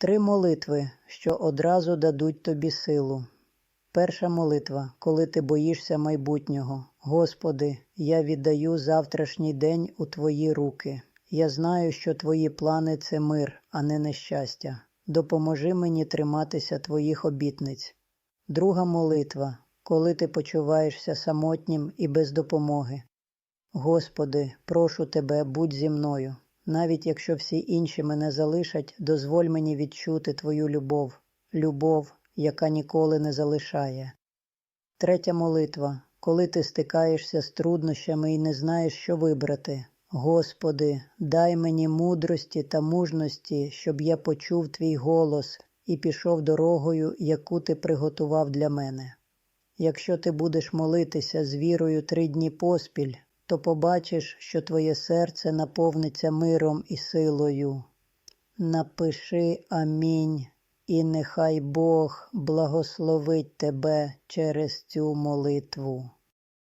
Три молитви, що одразу дадуть тобі силу. Перша молитва, коли ти боїшся майбутнього. Господи, я віддаю завтрашній день у Твої руки. Я знаю, що Твої плани це мир, а не нещастя. Допоможи мені триматися Твоїх обітниць. Друга молитва, коли ти почуваєшся самотнім і без допомоги. Господи, прошу Тебе, будь зі мною. Навіть якщо всі інші мене залишать, дозволь мені відчути Твою любов, любов, яка ніколи не залишає. Третя молитва, коли ти стикаєшся з труднощами і не знаєш, що вибрати. Господи, дай мені мудрості та мужності, щоб я почув Твій голос і пішов дорогою, яку Ти приготував для мене. Якщо ти будеш молитися з вірою три дні поспіль, то побачиш, що твоє серце наповниться миром і силою. Напиши Амінь, і нехай Бог благословить тебе через цю молитву.